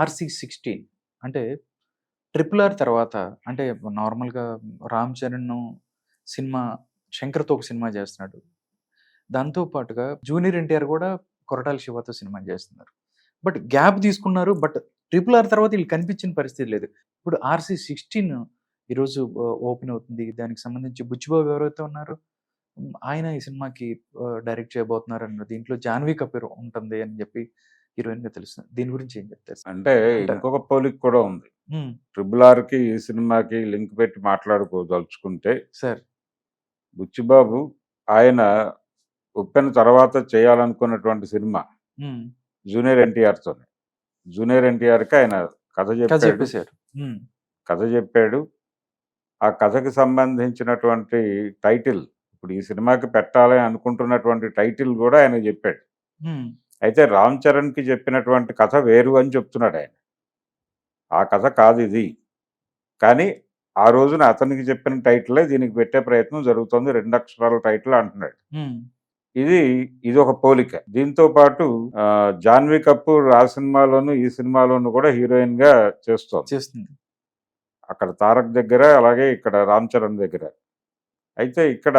RC sixteen అంటే triple R తర్వాత అంటే నార్మల్గా రామ్ చరణ్ సినిమా శంకర్తో ఒక సినిమా చేస్తున్నాడు. దాంతో పాటుగా జూనియర్ ఎన్టీఆర్ కూడా కొరటాల శివతో సినిమా చేస్తున్నారు. బట్ గ్యాప్ తీసుకున్నారు బట్ ట్రిపుల్ ఆర్ తర్వాత వీళ్ళు కనిపించిన పరిస్థితి లేదు. ఇప్పుడు ఆర్సీ సిక్స్టీన్ ఈరోజు ఓపెన్ అవుతుంది. దానికి సంబంధించి బుచ్చిబాబు ఎవరైతే ఉన్నారు ఆయన ఈ సినిమాకి డైరెక్ట్ చేయబోతున్నారు అన్న దీంట్లో జాన్వీ కపూర్ ఉంటుంది అని చెప్పి హీరోయిన్గా తెలుస్తుంది. దీని గురించి ఏం చెప్తారు? అంటే ఇంకొక పోలిక కూడా ఉంది. ట్రిపుల్ ఆర్కి ఈ సినిమాకి లింక్ పెట్టి మాట్లాడుకోదలుచుకుంటే సార్. బుచ్చిబాబు ఆయన ఉప్పెన తర్వాత చేయాలనుకున్నటువంటి సినిమా జూనియర్ ఎన్టీఆర్ తోనే. జూనియర్ ఎన్టీఆర్కి ఆయన కథ చెప్పాడు. కథ చెప్పాడు. ఆ కథకి సంబంధించినటువంటి టైటిల్ ఇప్పుడు ఈ సినిమాకి పెట్టాలి అనుకుంటున్నటువంటి టైటిల్ కూడా ఆయన చెప్పాడు. అయితే రామ్ చరణ్కి చెప్పినటువంటి కథ వేరు అని చెప్తున్నాడు ఆయన. ఆ కథ కాదు ఇది. కానీ ఆ రోజున అతనికి చెప్పిన టైటిలే దీనికి పెట్టే ప్రయత్నం జరుగుతుంది. రెండు అక్షరాల టైటిల్ అంటున్నాడు. ఇది ఇది ఒక పోలిక. దీంతో పాటు జాన్వీ కపూర్ ఆ సినిమాలోను ఈ సినిమాలోను కూడా హీరోయిన్గా చేస్తోంది. అక్కడ తారక్ దగ్గర అలాగే ఇక్కడ రామ్ చరణ్ దగ్గర. అయితే ఇక్కడ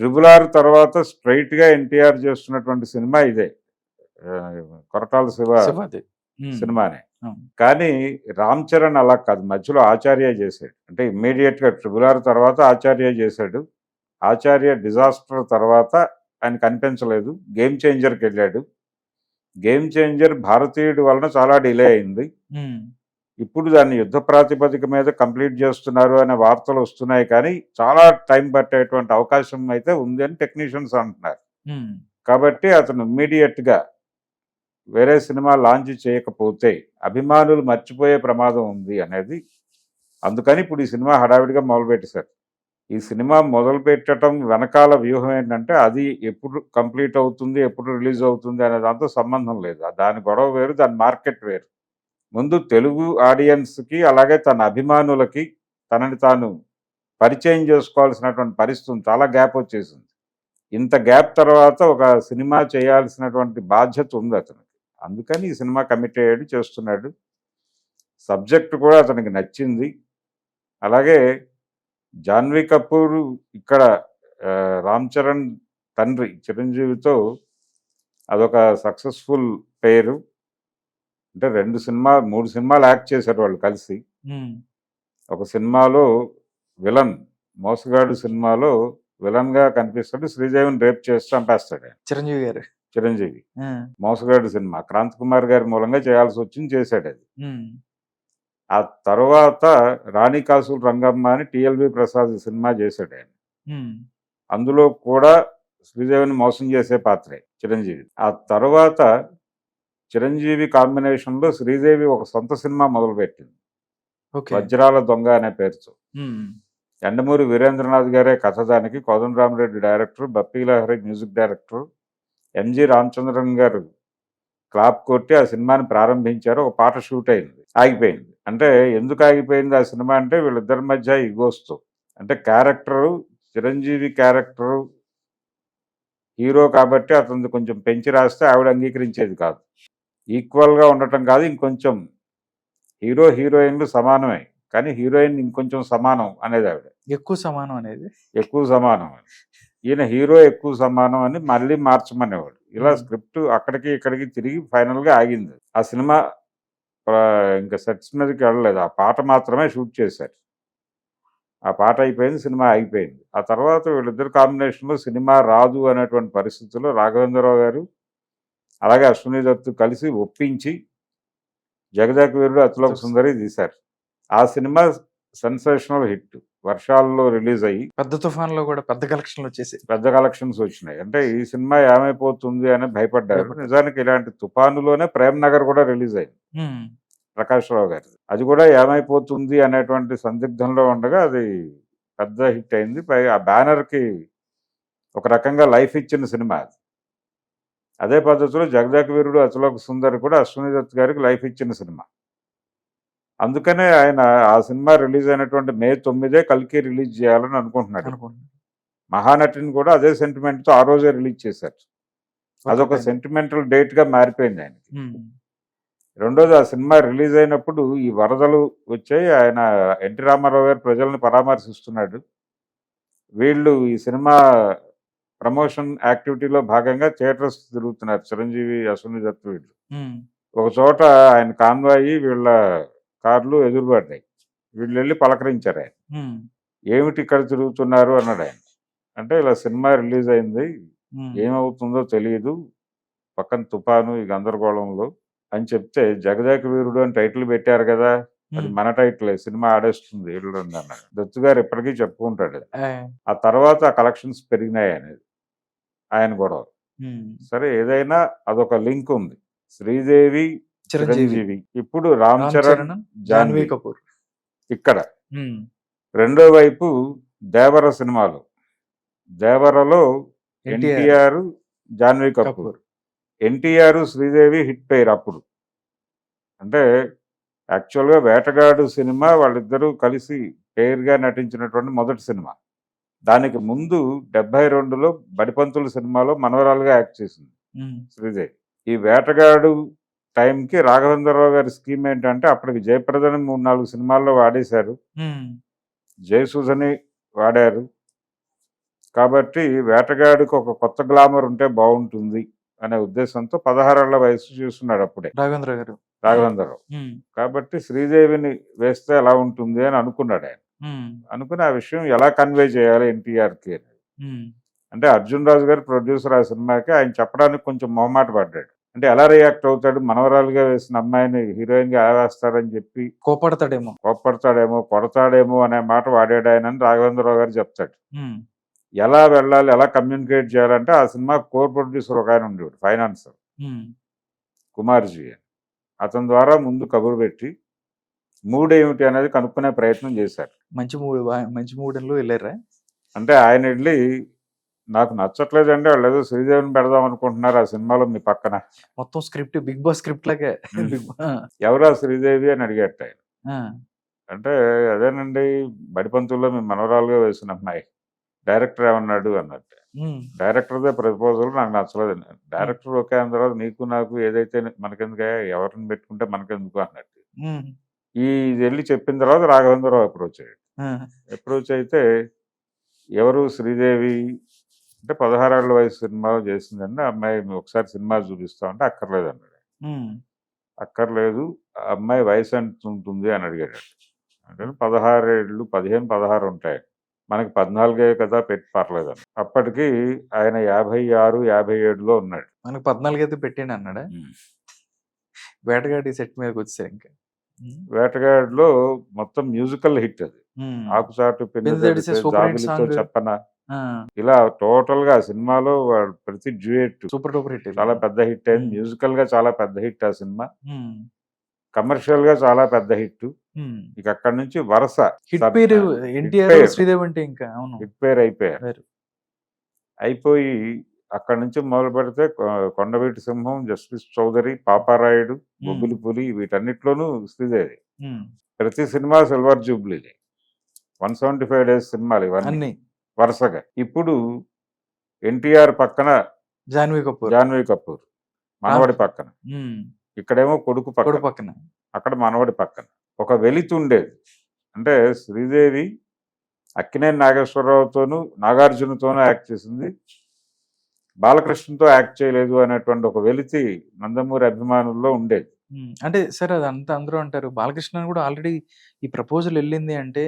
ట్రిబుల్ ఆర్ తర్వాత స్ట్రైట్గా ఎన్టీఆర్ చేస్తున్నటువంటి సినిమా ఇదే. కొరటాల శివ సినిమానే. కానీ రామ్ చరణ్ అలా కాదు. మధ్యలో ఆచార్య చేశాడు. అంటే ఇమ్మీడియట్గా ట్రిబుల్ ఆర్ తర్వాత ఆచార్య చేశాడు. ఆచార్య డిజాస్టర్ తర్వాత ఆయన కనిపించలేదు. గేమ్ చేంజర్కి వెళ్ళాడు. గేమ్ చేంజర్ భారతీయుడి వలన చాలా డిలే అయింది. ఇప్పుడు దాన్ని యుద్ధ ప్రాతిపదిక మీద కంప్లీట్ చేస్తున్నారు అనే వార్తలు వస్తున్నాయి కానీ చాలా టైం పట్టేటువంటి అవకాశం అయితే ఉంది అని టెక్నీషియన్స్ అంటున్నారు. కాబట్టి అతను ఇమ్మీడియట్గా వేరే సినిమా లాంచ్ చేయకపోతే అభిమానులు మర్చిపోయే ప్రమాదం ఉంది అనేది. అందుకని ఇప్పుడు ఈ సినిమా హడావిడిగా మొదలుపెట్టేశారు. ఈ సినిమా మొదలుపెట్టడం వెనకాల వ్యూహం ఏంటంటే అది ఎప్పుడు కంప్లీట్ అవుతుంది ఎప్పుడు రిలీజ్ అవుతుంది అనే దాంతో సంబంధం లేదు. దాని గొడవ వేరు దాని మార్కెట్ వేరు. ముందు తెలుగు ఆడియన్స్కి అలాగే తన అభిమానులకి తనని తాను పరిచయం చేసుకోవాల్సినటువంటి పరిస్థితి చాలా గ్యాప్ వచ్చేసింది. ఇంత గ్యాప్ తర్వాత ఒక సినిమా చేయాల్సినటువంటి బాధ్యత ఉంది అతనికి. అందుకని ఈ సినిమా కమిట్ అయ్యాడు చేస్తున్నాడు. సబ్జెక్ట్ కూడా అతనికి నచ్చింది. అలాగే జాన్వీ కపూర్ ఇక్కడ రామ్ చరణ్ తండ్రి చిరంజీవితో అదొక సక్సెస్ఫుల్ పేరు. అంటే రెండు సినిమా మూడు సినిమాలు యాక్ట్ చేశారు వాళ్ళు కలిసి. ఒక సినిమాలో విలన్ మోసగాడు సినిమాలో విలన్గా కనిపిస్తాడు. శ్రీదేవిని రేప్ చేసి చంపేస్తాడు చిరంజీవి గారు. చిరంజీవి. మోసగాడు సినిమా. క్రాంత్ కుమార్ గారి మూలంగా చేయాల్సి వచ్చింది చేశాడు అది. ఆ తర్వాత రాణి కాసులు రంగమ్మ అని టిఎల్వి ప్రసాద్ సినిమా చేశాడు ఆయన. అందులో కూడా శ్రీదేవిని మోసం చేసే పాత్రే చిరంజీవి. ఆ తర్వాత చిరంజీవి కాంబినేషన్లో శ్రీదేవి ఒక సొంత సినిమా మొదలుపెట్టింది. ఓకే. వజ్రాల దొంగ అనే పేరుతో. ఎండమూరి వీరేంద్రనాథ్ గారే కథ దానికి. Kodandaramireddy director Bappi Lahiri music director MG Ramachandran garu clap కొట్టి ఆ సినిమాని ప్రారంభించారు. ఒక పాట షూట్ అయింది. ఆగిపోయింది. అంటే ఎందుకు ఆగిపోయింది? ఆ సినిమా అంటే వీళ్ళిద్దరి మధ్య ఇగోస్తో. అంటే క్యారెక్టరు చిరంజీవి క్యారెక్టరు హీరో కాబట్టి అతను కొంచెం పెంచి రాస్తే ఆవిడ అంగీకరించేది కాదు. ఈక్వల్గా ఉండటం కాదు ఇంకొంచెం హీరో హీరోయిన్లు సమానమే. కానీ హీరోయిన్ ఇంకొంచెం సమానం అనేది ఆవిడ ఎక్కువ సమానం అనేది. ఎక్కువ సమానం. ఈయన హీరో ఎక్కువ సమానం అని మళ్ళీ మార్చమనేవాడు. ఇలా. స్క్రిప్ట్ అక్కడికి ఇక్కడికి తిరిగి ఫైనల్గా ఆగింది. ఆ సినిమా ఇంకా సెట్స్ మీదకి వెళ్ళలేదు. ఆ పాట మాత్రమే షూట్ చేశారు. ఆ పాట అయిపోయింది సినిమా ఆగిపోయింది ఆ తర్వాత వీళ్ళిద్దరు కాంబినేషన్లో సినిమా రాదు అనేటువంటి పరిస్థితుల్లో రాఘవేంద్రరావు గారు అలాగే అశ్విని దత్తు కలిసి ఒప్పించి జగదాక వీరుడు అతులోక సుందరి తీశారు. ఆ సినిమా సెన్సేషనల్ హిట్. వర్షాల్లో రిలీజ్ అయ్యి పెద్ద తుఫాన్లో కూడా పెద్ద కలెక్షన్లు వచ్చేసి పెద్ద కలెక్షన్స్ వచ్చినాయి. అంటే ఈ సినిమా ఏమైపోతుంది అని భయపడ్డారు. నిజానికి ఇలాంటి తుఫానులోనే ప్రేమ్ నగర్ కూడా రిలీజ్ అయింది. ప్రకాష్ రావు గారి. అది కూడా ఏమైపోతుంది అనేటువంటి సందిగ్ధంలో ఉండగా అది పెద్ద హిట్ అయింది. పై ఆ బ్యానర్కి ఒక రకంగా లైఫ్ ఇచ్చిన సినిమా అది. అదే పద్ధతిలో జగదాక వీరుడు అతులోక సుందరి కూడా అశ్విని దత్ గారికి లైఫ్ ఇచ్చిన సినిమా. అందుకనే ఆయన ఆ సినిమా రిలీజ్ అయినటువంటి మే తొమ్మిదే కల్కి రిలీజ్ చేయాలని అనుకుంటున్నాడు. మహానటిని కూడా అదే సెంటిమెంట్తో ఆ రోజే రిలీజ్ చేశారు. అదొక సెంటిమెంటల్ డేట్గా మారిపోయింది ఆయనకి. రెండోది ఆ సినిమా రిలీజ్ అయినప్పుడు ఈ వరదలు వచ్చాయి. ఆయన ఎన్టీ రామారావు గారు ప్రజల్ని పరామర్శిస్తున్నాడు. వీళ్ళు ఈ సినిమా ప్రమోషన్ యాక్టివిటీలో భాగంగా థియేటర్స్ తిరుగుతున్నారు. చిరంజీవి అశ్విని దత్ వీళ్ళు. ఒక చోట ఆయన కాన్వాయి వీళ్ళ కార్లు ఎదురుపడ్డాయి. వీళ్ళు వెళ్ళి పలకరించారు ఆయన. ఏమిటి ఇక్కడ తిరుగుతున్నారు? అన్నాడు ఆయన. అంటే ఇలా సినిమా రిలీజ్ అయింది. ఏమవుతుందో తెలియదు పక్కన తుఫాను ఈ గందరగోళంలో అని చెప్తే జగదేక వీరుడు అని టైటిల్ పెట్టారు కదా. అది మన టైటిల్. సినిమా ఆడేస్తుంది వీళ్ళు అన్నాడు. దత్తు గారు ఇప్పటికీ చెప్పుకుంటాడు. ఆ, తర్వాత ఆ కలెక్షన్స్ పెరిగినాయి అనేది ఆయన గొడవ సరే ఏదైనా అదొక లింక్ ఉంది. శ్రీదేవి చిరంజీవి. ఇప్పుడు రామ్ చరణ్ జాన్వీ కపూర్. ఇక్కడ. రెండో వైపు దేవర సినిమాలో. దేవరలో NTR. Janhvi Kapoor. NTR Sridevi hit పేరు అప్పుడు. అంటే యాక్చువల్గా వేటగాడు సినిమా వాళ్ళిద్దరూ కలిసి పేరుగా నటించినటువంటి మొదటి సినిమా. దానికి ముందు డెబ్బై రెండులో బడిపంతుల సినిమాలో మనవరాలుగా యాక్ట్ చేసింది శ్రీదేవి. ఈ వేటగాడు టైంకి రాఘవేంద్రరావు గారి స్కీమ్ ఏంటంటే అప్పటికి జయప్రదని మూడు నాలుగు సినిమాల్లో వాడేశారు. ఉమ్, జయసుధని వాడారు. కాబట్టి వేటగాడికి ఒక కొత్త గ్లామర్ ఉంటే బాగుంటుంది అనే ఉద్దేశంతో పదహారేళ్ళ వయసు చూస్తున్నాడు అప్పుడే. రాఘవేంద్ర గారు. రాఘవేంద్రరావు. కాబట్టి శ్రీదేవిని వేస్తే ఎలా ఉంటుంది అని అనుకున్నాడు ఆయన. అనుకుని ఆ విషయం ఎలా కన్వే చేయాలి ఎన్టీఆర్కి అని ఉమ్, అంటే అర్జున్ రాజు గారు ప్రొడ్యూసర్ ఆ సినిమాకి ఆయన చెప్పడానికి కొంచెం మొహమాట పడ్డాడు. అంటే ఎలా రియాక్ట్ అవుతాడు? మనవరాలుగా వేసిన అమ్మాయిని హీరోయిన్గా ఎలా వేస్తారని చెప్పి కోపడతాడేమో. కోప్పడతాడేమో కొడతాడేమో అనే మాట వాడాడు ఆయన రాఘవేంద్రరావు గారు చెప్తాడు. ఎలా వెళ్ళాలి? ఎలా కమ్యూనికేట్ చేయాలంటే ఆ సినిమా కోర్ ప్రొడ్యూసర్ ఒక ఆయన ఉండేవాడు ఫైనాన్సర్ కుమార్జీ అని. అతని ద్వారా ముందు కబురు పెట్టి మూడు ఏమిటి అనేది కనుక్కునే ప్రయత్నం చేశారు. మంచి మూడు మంచి మూడెన్లు వెళ్ళారా? అంటే ఆయన వెళ్ళి నాకు నచ్చట్లేదండి. వాళ్ళు ఏదో శ్రీదేవిని పెడదాం అనుకుంటున్నారు ఆ సినిమాలో మీ పక్కన. మొత్తం స్క్రిప్ట్ బిగ్ బాస్ స్క్రిప్ట్ లాగే. ఎవరా శ్రీదేవి అని అడిగట్ట ఆ, అంటే అదేనండి బడిపంతుల్లో మీ మనవరాలుగా వేసిన అమ్మాయి. డైరెక్టర్ ఏమన్నాడు అన్నట్టు. డైరెక్టర్దే ప్రపోజల్ నాకు నచ్చలేదండి డైరెక్టర్ ఓకే అన్న తర్వాత నీకు నాకు ఏదైతే మనకెందుకు ఎవరిని పెట్టుకుంటే మనకెందుకు అన్నట్టు. ఈ ఇది వెళ్ళి చెప్పిన తర్వాత రాఘవేంద్రరావు అప్రోచ్ అయ్యాడు. అప్రోచ్ అయితే ఎవరు శ్రీదేవి అంటే పదహారేళ్ళ వయసు సినిమా చేసిందండి. అమ్మాయి "మేము ఒకసారి సినిమా చూపిస్తామంటే అక్కర్లేదు అన్నాడు. అక్కర్లేదు అమ్మాయి వయసు ఎంత ఉంటుంది అని అడిగాడు. అంటే పదహారు ఏళ్ళు పదిహేను పదహారు ఉంటాయి. మనకి పద్నాలుగే కదా పెట్టి పర్లేదు అని అప్పటికి ఆయన యాభై ఆరు యాభై ఏడులో ఉన్నాడు. మనకు పద్నాలుగు అయితే పెట్టండి అన్నాడా? వేటగాడి సెట్ మీదకి వచ్చారు ఇంకా. వేటగాడిలో మొత్తం మ్యూజికల్ హిట్ అది. song. చెప్పన? ఇలా టోటల్గా సినిమాలో ప్రతి డ్యూయట్ సూపర్ డూపర్ హిట్ చాలా పెద్ద హిట్ అయింది. మ్యూజికల్గా చాలా పెద్ద హిట్ ఆ సినిమా. కమర్షియల్గా చాలా పెద్ద హిట్. ఇక అక్కడి నుంచి వరుస హిట్ పేరు అయిపోయారు. అయిపోయి అక్కడి నుంచి మొదలు పెడితే కొండవీటి సింహం జస్టిస్ చౌదరి పాపారాయుడు బొబ్బిలి పులి వీటన్నిటిలోనూ శ్రీదేవి. ప్రతి cinema silver jubilee one seventy five days సినిమాలు ఇవన్నీ. వరుసగా. ఇప్పుడు ఎన్టీఆర్ పక్కన జాన్వీ కపూర్. జాన్వీ కపూర్ మనవడి పక్కన. ఇక్కడేమో కొడుకు కొడు పక్కన పక్కన. అక్కడ మనవడి పక్కన. ఒక వెలితి ఉండేది. అంటే శ్రీదేవి అక్కినేని నాగేశ్వరరావుతోనూ నాగార్జునతోనూ యాక్ట్ చేసింది. బాలకృష్ణతో యాక్ట్ చేయలేదు అనేటువంటి ఒక వెలితి నందమూరి అభిమానుల్లో ఉండేది. అంటే సరే అది అంతా అందరూ అంటారు. బాలకృష్ణ కూడా ఆల్రెడీ ఈ ప్రపోజల్ వెళ్ళింది అంటే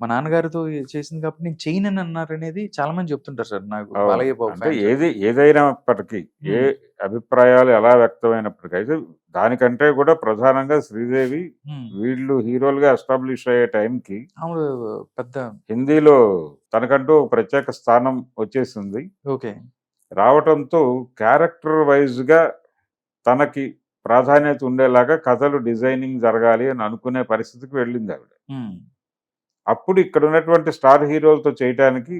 మా నాన్నగారితో చేసింది కాబట్టి నేను చేయను అని అన్నారు అనేది చాలా మంది చెప్తుంటారు సార్ నాకు బాలయ్య బాబు. ఏది ఏదైనప్పటికీ ఏ అభిప్రాయాలు ఎలా వ్యక్తమైనప్పటికీ అయితే దానికంటే కూడా ప్రధానంగా శ్రీదేవి వీళ్ళు హీరోలుగా ఎస్టాబ్లిష్ అయ్యే టైంకి పెద్ద హిందీలో తనకంటూ ప్రత్యేక స్థానం వచ్చేసింది. ఓకే. రావటంతో క్యారెక్టర్ వైజ్గా తనకి ప్రాధాన్యత ఉండేలాగా కథలు డిజైనింగ్ జరగాలి అని అనుకునే పరిస్థితికి వెళ్ళింది ఆవిడ. అప్పుడు ఇక్కడ ఉన్నటువంటి స్టార్ హీరోలతో చేయటానికి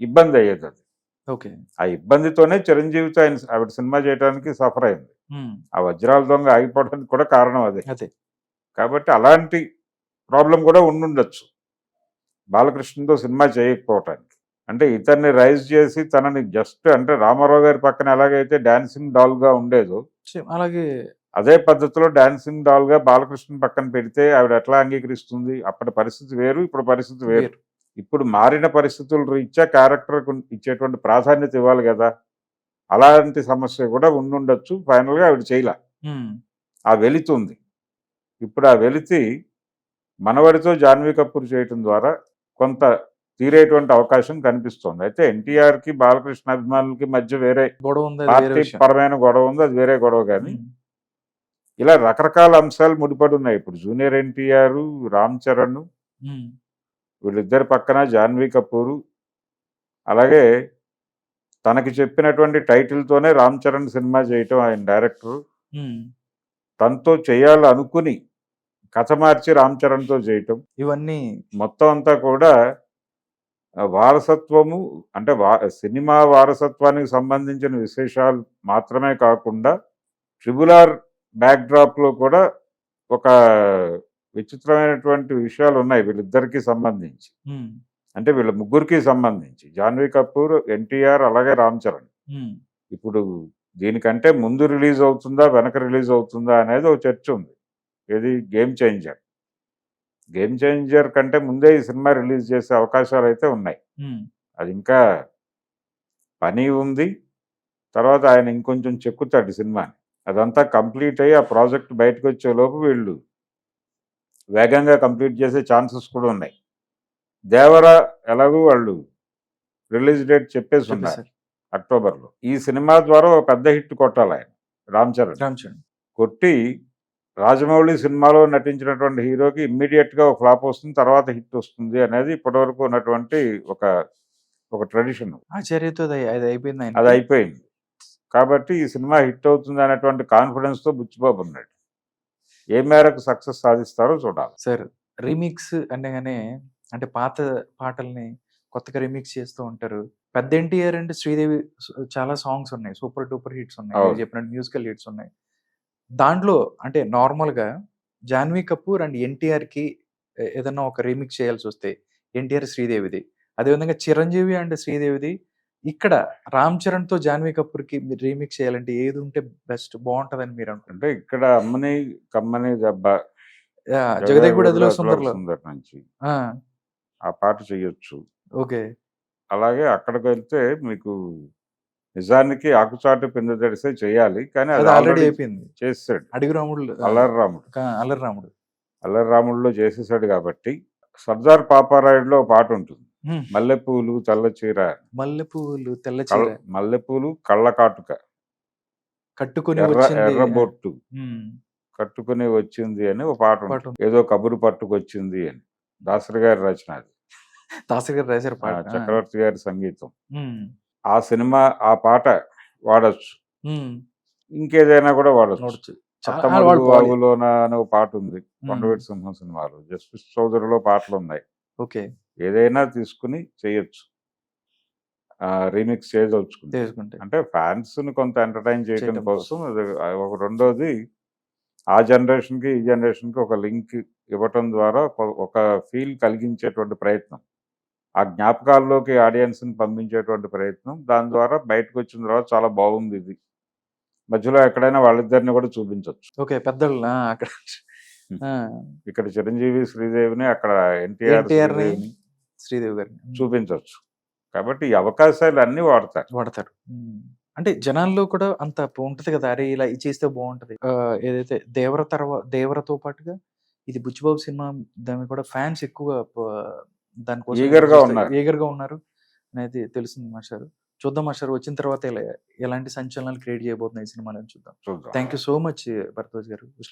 ఇబ్బంది అయ్యేది అది. ఓకే. ఆ ఇబ్బందితోనే చిరంజీవితో ఆయన ఆవిడ సినిమా చేయడానికి సఫర్ అయింది. ఆ వజ్రాల దొంగ ఆగిపోవడానికి కూడా కారణం అదే. అదే. కాబట్టి అలాంటి ప్రాబ్లం కూడా ఉండుండొచ్చు. బాలకృష్ణతో సినిమా చేయకపోవటానికి. అంటే ఇతన్ని రైజ్ చేసి తనని జస్ట్ అంటే రామారావు గారి పక్కన ఎలాగైతే డాన్సింగ్ డాల్గా ఉండేదో అలాగే అదే పద్ధతిలో డాన్సింగ్ డాల్గా బాలకృష్ణ పక్కన పెడితే ఆవిడ ఎట్లా అంగీకరిస్తుంది? అప్పటి పరిస్థితి వేరు ఇప్పుడు పరిస్థితి వేరు. ఇప్పుడు మారిన పరిస్థితులు రీత్యా క్యారెక్టర్ ఇచ్చేటువంటి ప్రాధాన్యత ఇవ్వాలి కదా. అలాంటి సమస్య కూడా ఉండుండొచ్చు. ఫైనల్గా ఆవిడ చేయలే. ఆ వెలితుంది ఇప్పుడు ఆ వెలితి మనవడితో జాన్వీ కపూర్ చేయటం ద్వారా కొంత తీరేటువంటి అవకాశం కనిపిస్తోంది. అయితే ఎన్టీఆర్కి బాలకృష్ణ అభిమానులకి మధ్య వేరే గొడవ ఉంది పార్టీ పరమైన గొడవ ఉంది అది వేరే గొడవ కానీ ఇలా రకరకాల అంశాలు ముడిపడి ఉన్నాయి ఇప్పుడు జూనియర్ ఎన్టీఆర్ రామ్ చరణ్ వీళ్ళిద్దరి పక్కన జాన్వీ కపూర్. అలాగే తనకి చెప్పినటువంటి టైటిల్తోనే రామ్ చరణ్ సినిమా చేయటం ఆయన డైరెక్టర్. తనతో చేయాలనుకుని కథ మార్చి రామ్ చరణ్తో చేయటం. ఇవన్నీ మొత్తం అంతా కూడా వారసత్వము అంటే సినిమా వారసత్వానికి సంబంధించిన విశేషాలు మాత్రమే కాకుండా ట్రిబుల్ ఆర్ బ్యాక్లో కూడా ఒక విచిత్రమైనటువంటి విషయాలు ఉన్నాయి వీళ్ళిద్దరికి సంబంధించి. అంటే వీళ్ళ ముగ్గురికి సంబంధించి. జాన్వీ కపూర్ ఎన్టీఆర్ అలాగే రామ్ చరణ్. ఇప్పుడు దీనికంటే ముందు రిలీజ్ అవుతుందా వెనక రిలీజ్ అవుతుందా అనేది ఒక చర్చ ఉంది. ఇది గేమ్ చేంజర్. గేమ్ చేంజర్ కంటే ముందే ఈ సినిమా రిలీజ్ చేసే అవకాశాలు అయితే ఉన్నాయి అది ఇంకా పని ఉంది. తర్వాత ఆయన ఇంకొంచెం చెక్కుతాడు సినిమాని. అదంతా కంప్లీట్ అయ్యి ఆ ప్రాజెక్ట్ బయటకు వచ్చే లోపు వీళ్ళు వేగంగా కంప్లీట్ చేసే ఛాన్సెస్ కూడా ఉన్నాయి. దేవరా ఎలాగూ వాళ్ళు రిలీజ్ డేట్ చెప్పేసి ఉన్నారు. అక్టోబర్లో. ఈ సినిమా ద్వారా ఒక పెద్ద హిట్ కొట్టాలి ఆయన రామ్ చరణ్. రామ్ చరణ్. కొట్టి రాజమౌళి సినిమాలో నటించినటువంటి హీరోకి ఇమ్మీడియట్గా ఒక ఫ్లాప్ వస్తుంది తర్వాత హిట్ వస్తుంది అనేది ఇప్పటివరకు ఉన్నటువంటి ఒక ఒక ట్రెడిషన్. ఆచార్యతో అది అయిపోయింది అది అయిపోయింది. కాబట్టి ఈ సినిమా హిట్ అవుతుంది అనేటువంటి కాన్ఫిడెన్స్తో బుచ్చిబాబు ఉన్నాడు. ఏ మేరకు సక్సెస్ సాధిస్తారో చూడాలి. సార్ రీమిక్స్ అనగానే అంటే పాత పాటల్ని కొత్తగా రీమిక్స్ చేస్తూ ఉంటారు. పెద్ద ఎన్టీఆర్ అంటే శ్రీదేవి చాలా సాంగ్స్ ఉన్నాయి. సూపర్ డూపర్ హిట్స్ ఉన్నాయి. చెప్పినట్టు మ్యూజికల్ హిట్స్ ఉన్నాయి. దాంట్లో అంటే నార్మల్గా జాన్వీ కపూర్ అండ్ ఎన్టీఆర్కి ఏ- ఏదన్నా ఒక రీమిక్స్ చేయాల్సి వస్తే ఎన్టీఆర్ శ్రీదేవిది. అదేవిధంగా చిరంజీవి అండ్ శ్రీదేవిది ఇక్కడ రామ్ చరణ్తో జాన్వీ కపూర్కి రీమిక్స్ చేయాలంటే ఏది ఉంటే బెస్ట్? బాగుంటదని మీరు అనుకుంటారు అంటే ఇక్కడ అమ్మని కమ్మని దెబ్బ జగదేగుడు అదిలో జగదేగుడు సుందర్లో. సుందర్ నుంచి. ఆ, పాట చేయొచ్చు ఓకే. అలాగే అక్కడికి వెళ్తే మీకు నిజానికి ఆకుచాటు పింద తడిసే చేయాలి కానీ అది ఆల్రెడీ అయిపోయింది. చేసాడు అడుగు రాముడు అల్లరి రాముడు. అల్లరి రాముడు. అల్లరి రాముడిలో చేసేసాడు కాబట్టి. సర్దార్ పాపారాయుడులో పాట ఉంటుంది. మల్లెపూలు తెల్ల చీర. మల్లె పువ్వులు తెల్ల కళ్ళ- చీర. మల్లెపూలు కళ్ళ కాటుక కట్టుకొని ఎర్ర వచ్చింది ఎర్ర బొట్టు. హ్మ్. కట్టుకుని వచ్చింది అని ఒక పాట. ఏదో కబురు పట్టుకొచ్చింది అని. దాసరి గారి రచన అది. దాసరి గారు రాశారు పాట. చక్రవర్తి గారి సంగీతం. ఆ సినిమా ఆ పాట వాడచ్చు. ఇంకేదైనా కూడా వాడచ్చు. వాగులోన అనే ఒక పాట ఉంది. కొండవీటి సింహం సినిమాలో. జస్టిస్ చౌదరిలో పాటలు ఉన్నాయి ఓకే. ఏదైనా తీసుకుని చేయొచ్చు. రీమిక్స్ చేయదలుచుకుంది చేసుకుంటే. అంటే ఫ్యాన్స్ని కొంత ఎంటర్టైన్ చేయడం కోసం ఒక రెండోది ఆ జనరేషన్కి ఈ జనరేషన్కి ఒక లింక్ ఇవ్వటం ద్వారా ఒక- ఫీల్ కలిగించేటువంటి ప్రయత్నం. ఆ జ్ఞాపకాల్లోకి ఆడియన్స్ని పంపించేటువంటి ప్రయత్నం. దాని ద్వారా బయటకు వచ్చిన తర్వాత చాలా బాగుంది ఇది. మధ్యలో ఎక్కడైనా వాళ్ళిద్దరిని కూడా చూపించవచ్చు ఓకే పెద్దలు అక్కడ? ఇక్కడ చిరంజీవి శ్రీదేవిని అక్కడ ఎన్టీఆర్ శ్రీదేవి గారిని. చూపించవచ్చు. కాబట్టి ఈ అవకాశాలు అన్ని వాడతారు. వాడతారు. అంటే జనాల్లో కూడా అంత ఉంటది కదా అరే ఇలా ఇది చేస్తే బాగుంటది. ఏదైతే దేవర తర్వా దేవరతో పాటుగా ఇది బుచ్చిబాబు సినిమా దాని కూడా ఫ్యాన్స్ ఎక్కువ దానికోసం Eager గా చూస్తే- ఉన్నారు. ఉన్నారు అనేది తెలిసింది మాస్టర్ చూద్దాం మాస్టర్ వచ్చిన తర్వాత ఎలా ఎలాంటి సంచలనాలు క్రియేట్ చేయబోతున్నాయి ఈ సినిమాలని చూద్దాం. చూద్దాం. Thank you so much Bharadwaj garu.